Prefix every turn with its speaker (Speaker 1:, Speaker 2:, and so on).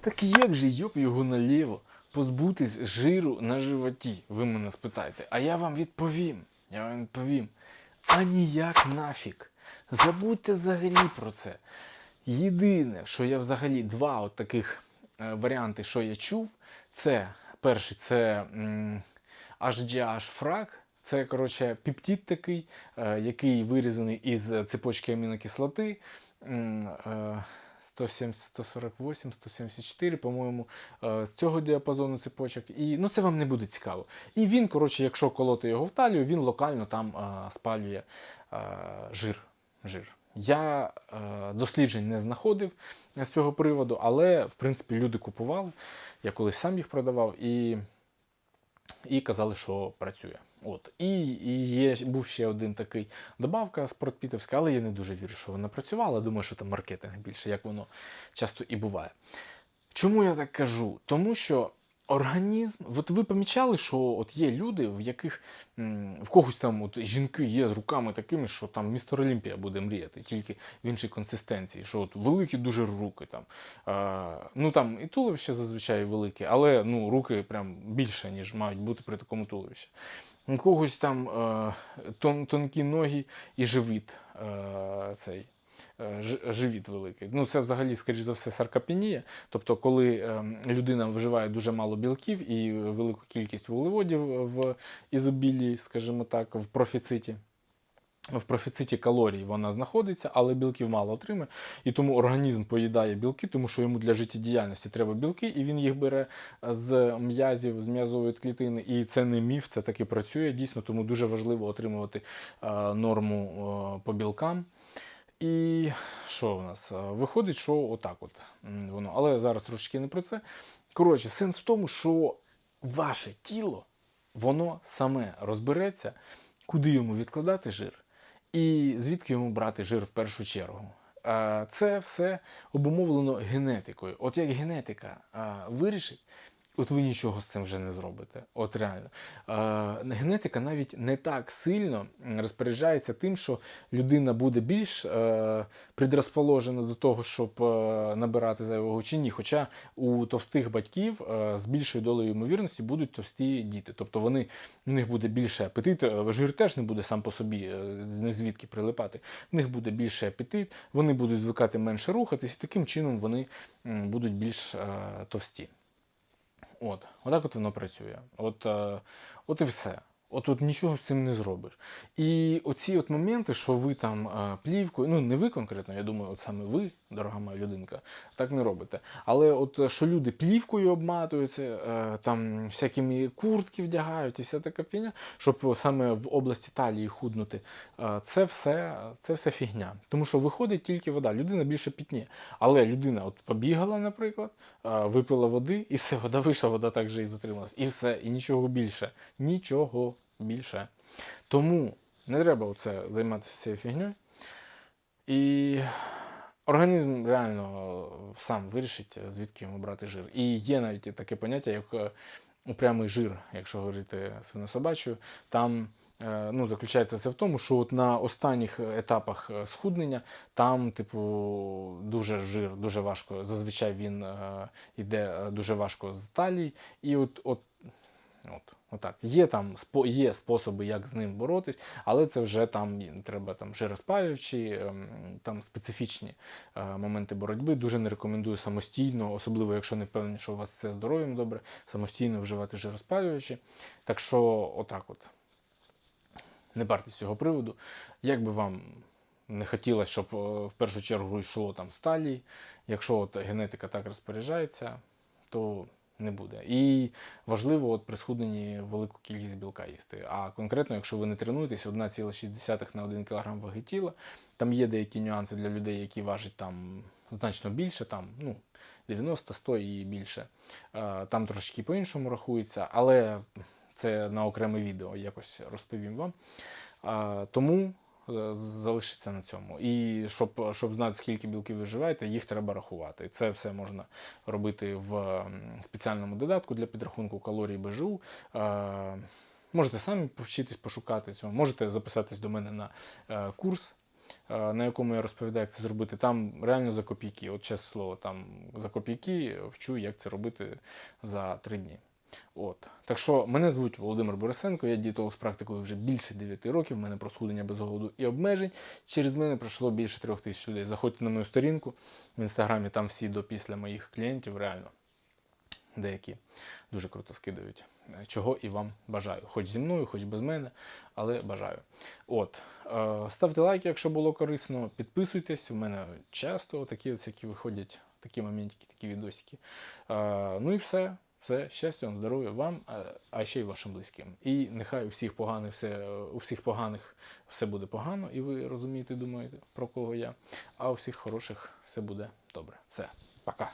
Speaker 1: Так як же йоп його наліво позбутись жиру на животі? Ви мене спитаєте. А я вам відповім. Я вам відповім. А ніяк нафіг. Забудьте взагалі про це. Єдине, що я взагалі два от таких е, варіанти, що я чув, це перший це HGH фраг. Це, коротше, пептид такий, е, який вирізаний із цепочки амінокислоти. М, е, 170, 148, 174, по-моєму, е, з цього діапазону цепочок. І ну, це вам не буде цікаво. І він, коротше, якщо колоти його в талію, він локально там е, спалює е, жир. жир. Я е, досліджень не знаходив з цього приводу, але в принципі люди купували. Я колись сам їх продавав і, і казали, що працює. От. І, і є, був ще один такий добавка спортпітовська, але я не дуже вірю, що вона працювала. Думаю, що там маркетинг більше, як воно часто і буває. Чому я так кажу? Тому що організм, от ви помічали, що от є люди, в яких в когось там от жінки є з руками такими, що там містер Олімпія буде мріяти, тільки в іншій консистенції, що от великі дуже руки там. Е, ну там і туловище зазвичай велике, але ну, руки прям більше, ніж мають бути при такому туловищі. У когось там е, тон, тонкі ноги і живіт е, цей. Е, Живіт великий. Ну, це взагалі, скоріш за все, саркопенія. Тобто, коли е, людина вживає дуже мало білків і велику кількість вуглеводів в ізобілії, скажімо так, в профіциті. В профіциті калорій вона знаходиться, але білків мало отримує. І тому організм поїдає білки, тому що йому для життєдіяльності треба білки, і він їх бере з м'язів, з м'язової клітини. І це не міф, це таки працює дійсно, тому дуже важливо отримувати е, норму е, по білкам. І що в нас? Е, Виходить, що отак от воно. Але зараз трошки не про це. Коротше, сенс в тому, що ваше тіло, воно саме розбереться, куди йому відкладати жир, і звідки йому брати жир в першу чергу. Е, Це все обумовлено генетикою. От як генетика е, вирішить, от ви нічого з цим вже не зробите. От реально. Е, Генетика навіть не так сильно розпоряджається тим, що людина буде більш е, предрозположена до того, щоб е, набирати зайвого чи ні. Хоча у товстих батьків е, з більшою долею ймовірності будуть товсті діти. Тобто вони, у них буде більше апетит, е, жир теж не буде сам по собі е, не звідки прилипати. В них буде більше апетит, вони будуть звикати менше рухатись, і таким чином вони будуть більш е, товсті. От, отак от воно працює. От, е, от і все. От тут нічого з цим не зробиш. І оці от моменти, що ви там е, плівкою, ну не ви конкретно, я думаю, от саме ви, дорога моя людинка, так не робите. Але от е, що люди плівкою обматуються, е, там всякими куртки вдягають і вся така фігня, щоб саме в області талії худнути, це все, це все фігня. Тому що виходить тільки вода. Людина більше пітніє. Але людина от побігала, наприклад, випила води, і все, вода вийшла, вода так же і затрималась. І все, і нічого більше. Нічого більше. Тому не треба оце займатися цією фігньою. І організм реально сам вирішить, звідки йому брати жир. І є навіть таке поняття, як е, упрямий жир, якщо говорити свинособачою. Там е, ну, заключається це в тому, що от на останніх етапах е, схуднення там, типу, дуже жир, дуже важко. Зазвичай він е, йде е, дуже важко з талії. І от, от От, отак. Є там є способи, як з ним боротись, але це вже там треба там жироспалюючі, ем, там специфічні е, моменти боротьби. Дуже не рекомендую самостійно, особливо якщо не впевнені, що у вас все здоров'ям добре, самостійно вживати жироспалюючі. Так що, отак от. Не партесь з цього приводу. Як би вам не хотілося, щоб е, в першу чергу йшло там сталій, якщо от генетика так розпоряджається, то не буде. І важливо от при схудненні велику кількість білка їсти. А конкретно, якщо ви не тренуєтесь, 1,6 на 1 кг ваги тіла, там є деякі нюанси для людей, які важать там значно більше, там, ну, 90, 100 і більше. Е, Там трошки по-іншому рахується, але це на окреме відео якось розповім вам. Тому е, залишиться на цьому. І щоб, щоб знати, скільки білків ви вживаєте, їх треба рахувати. Це все можна робити в спеціальному додатку для підрахунку калорій БЖУ. Е, Можете самі повчитись пошукати цього, можете записатись до мене на е, курс е, на якому я розповідаю, як це зробити, там реально за копійки. От чесне слово, там за копійки вчу, як це робити за три дні. От. Так що мене звуть Володимир Борисенко, я дієтолог з практикою вже більше 9 років. в мене про схудення без голоду і обмежень. Через мене пройшло більше трьох тисяч людей. Заходьте на мою сторінку в інстаграмі, там всі до після моїх клієнтів, реально. Деякі дуже круто скидають. Е, Чого і вам бажаю. Хоч зі мною, хоч без мене, але бажаю. От. Е, ставте лайки, якщо було корисно. Підписуйтесь. У мене часто такі всякі виходять такі моментики, такі відосики. Е, ну і все. Все, щастя вам, здоров'я вам, а- а ще й вашим близьким. І нехай у всіх поганих все, у всіх поганих все буде погано, і ви розумієте, думаєте, про кого я. А у всіх хороших все буде добре. Все, пока.